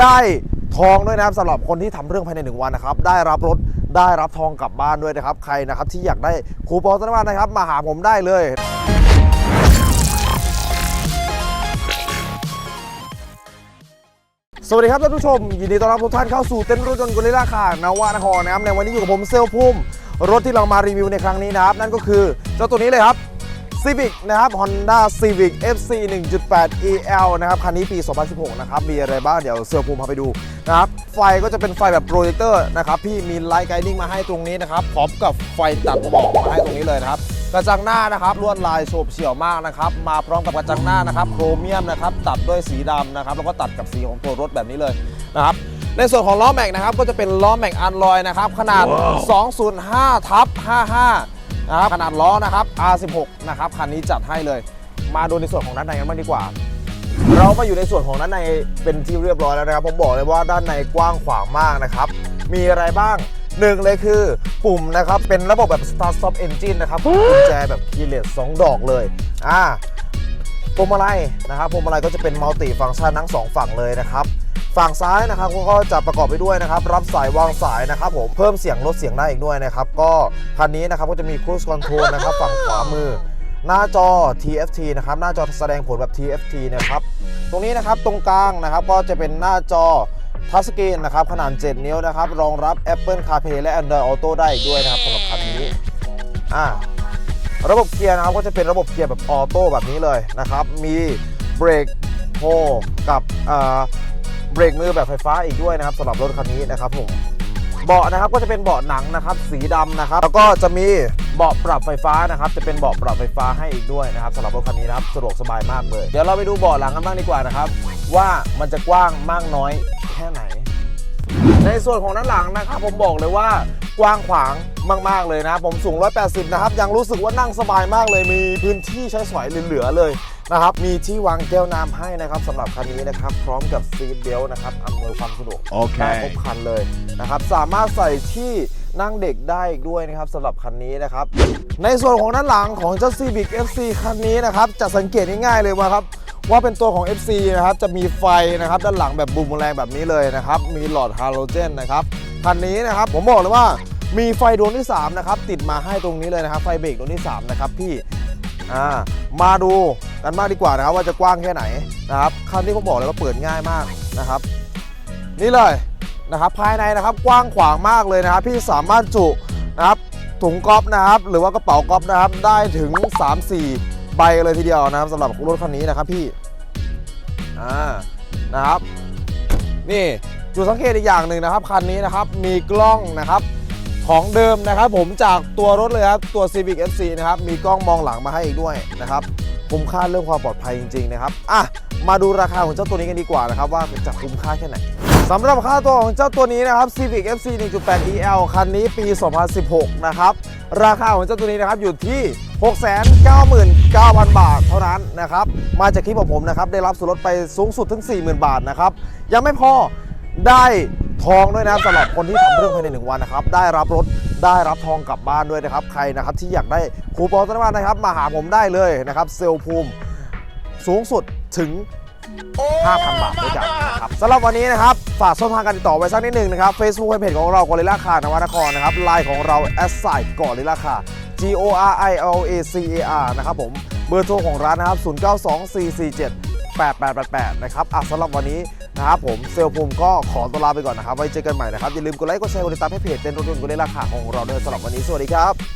ได้ทองด้วยนะครับสำหรับคนที่ทำเรื่องภายในหนึ่งวันนะครับ ได้รับรถได้รับทองกลับบ้านด้วยนะครับ ใครนะครับที่อยากได้คูปองธนบัตรนะครับ มาหาผมได้เลยสวัสดีครับท่านผู้ชม ยินดีต้อนรับทุกท่านเข้าสู่เต้นรถยนต์กุลิล่าค่ะนวานครนะครับในวันนี้อยู่กับผมเซลพุ่มรถที่เรามารีวิวในครั้งนี้นะครับ นั่นก็คือเจ้าตัวนี้เลยครับ Civic นะครับ Honda Civic FC 1.8 EL นะครับ คันนี้ปี 2016 นะครับ มีอะไรบ้าง เดี๋ยวเซลลภูมิพาไปดูนะครับ ไฟก็จะเป็นไฟแบบโปรเจคเตอร์นะครับ พี่มีไลท์ไกดิ้งมาให้ตรงนี้นะครับ พร้อมกับไฟตัดหมอกมาให้ตรงนี้เลยนะครับ กระจังหน้านะครับลวดลายโฉบเฉี่ยวมากนะครับ มาพร้อมกับกระจังหน้านะครับโครเมียมนะครับ ตัดด้วยสีดำนะครับ แล้วก็ตัดกับสีของตัวรถแบบนี้เลยนะครับในส่วนของล้อแม็กนะครับ ก็จะเป็นล้อแม็กอันลอยนะครับ ขนาด 205ทับ55 นะครับขนาดล้อนะครับ R16 นะครับคันนี้จัดให้เลย มาดูในส่วนของด้านในกันบ้างดีกว่า เรามาอยู่ในส่วนของด้านในเป็นที่เรียบร้อยแล้วนะครับผมบอกเลยว่าด้านในกว้างขวางมากนะครับ มีอะไรบ้างหนึ่งเลยคือปุ่มนะครับ เป็นระบบแบบ Start Stop Engine นะครับกุญแจแบบคีย์เลสสองดอกเลยอ่าพวงมาลัยนะครับพวงมาลัยก็จะเป็นมัลติฟัง c t ชันทั้งสองฝั่งเลยนะครับ ฝั่งซ้ายนะครับก็จะประกอบไปด้วยนะครับรับสายวางสายนะครับผมเพิ่มเสียงลดเสียงได้อีกด้วยนะครับก็คันนี้นะครับก็จะมี Cruise Control นะครับฝั่งขวามือหน้าจอ TFT นะครับหน้าจอแสดงผลแบบ TFT นะครับตรงนี้นะครับตรงกลางนะครับก็จะเป็นหน้าจอทัชสกรีนนะครับขนาด 7 นิ้วนะครับรองรับ Apple CarPlay และ Android Auto ได้อีกด้วยนะครับสำหรับคันนี้อ่าระบบเกียร์นะครับก็จะเป็นระบบเกียร์แบบออโต้แบบนี้เลยนะครับ มีเบรกโฮกับอ่อ เบรกมือแบบไฟฟ้าอีกด้วยนะครับสำหรับรถคันนี้นะครับผมเบาะนะครับก็จะเป็นเบาะหนังนะครับสีดำนะครับ แล้วก็จะมีเบาะปรับไฟฟ้านะครับ จะเป็นเบาะปรับไฟฟ้าให้อีกด้วยนะครับสำหรับรถคันนี้นะครับสะดวกสบายมากเลย เดี๋ยวเราไปดูเบาะหลังกันบ้างดีกว่านะครับ ว่ามันจะกว้างมากน้อยแค่ไหน ในส่วนของด้านหลังนะครับ ผมบอกเลยว่ากว้างขวางมาก ๆ เลยนะผมสูง 180 นะครับ ยังรู้สึกว่านั่งสบายมากเลยมีพื้นที่ใช้สอยเหลือๆเลย นะครับ มีที่วางแก้วน้ำให้นะครับสำหรับคันนี้นะครับ พร้อมกับซีทเบลต์นะครับอำนวยความสะดวกโอเค ได้ครบคันเลยนะครับ สามารถใส่ที่นั่งเด็กได้อีกด้วยนะครับสำหรับคันนี้นะครับ ในส่วนของด้านหลังของเจ้า Civic FC คันนี้นะครับ จะสังเกตง่ายๆเลยว่าครับ ว่าเป็นตัวของ FC นะครับ จะมีไฟนะครับ ด้านหลังแบบบูมแรงแบบนี้เลยนะครับ มีหลอดฮาโลเจนนะครับ คันนี้นะครับ ผมบอกเลยว่ามีไฟดวงที่ 3 นะครับ ติดมาให้ตรงนี้เลยนะครับ ไฟเบรกดวงที่ 3 นะครับพี่ อ่ามาดูกันมากดีกว่านะครับว่าจะกว้างแค่ไหนนะครับคันนี้ผมบอกเลยว่าเปิดง่ายมากนะครับ นี่เลยนะครับภายในนะครับกว้างขวางมากเลยนะครับ พี่สามารถจุนะครับถุงก๊อฟนะครับ หรือว่ากระเป๋าก๊อฟนะครับได้ถึง 3-4 ใบเลยทีเดียวนะครับสำหรับรถคันนี้นะครับพี่อ่านะครับ นี่จุดสังเกตอีกอย่างหนึ่งนะครับคันนี้นะครับมีกล้องนะครับ ของเดิมนะครับผมจากตัวรถเลยครับ ตัว Civic FC นะครับ มีกล้องมองหลังมาให้อีกด้วยนะครับคุ้มค่าเรื่องความปลอดภัยจริง ๆ นะครับอะมาดูราคาของเจ้าตัวนี้กันดีกว่านะครับ ว่าจะคุ้มค่าแค่ไหนสำหรับค่าตัวของเจ้าตัวนี้นะครับ Civic FC 1.8 EL คันนี้ปี 2016 นะครับ ราคาของเจ้าตัวนี้นะครับอยู่ที่ 699,000 บาทเท่านั้นนะครับ มาจากคลิปของผมนะครับ ได้รับส่วนลดไปสูงสุดถึง 40,000 บาทนะครับ ยังไม่พอได้ ทองด้วยนะครับสำหรับคนที่ทำเรื่องภายในหนึ่งวันนะครับได้รับรถได้รับทองกลับบ้านด้วยนะครับ ใครนะครับที่อยากได้คูปองธนบัตรนะครับ มาหาผมได้เลยนะครับเซลลภูมิสูงสุดถึง 5,000 บาทด้วยกันนะครับสำหรับวันนี้นะครับ ฝากช่องทางการติดต่อไว้สักนิดหนึ่งนะครับ Facebook เพจของเรากอริล่าคานวนครนะครับไลน์ของเราแอสไซกอริล่าคา G O R I L A C A R นะครับผมเบอร์โทรของร้านนะครับ 092447 8888 นะครับอะสำหรับวันนี้ นะครับผมเซลลภูมิก็ขอตัวลาไปก่อนนะครับไว้เจอกันใหม่นะครับอย่าลืมกดไลค์กดแชร์กดติดตามให้เพจเต้นรถยนต์กอริล่าคาของเราด้วยสำหรับวันนี้สวัสดีครับ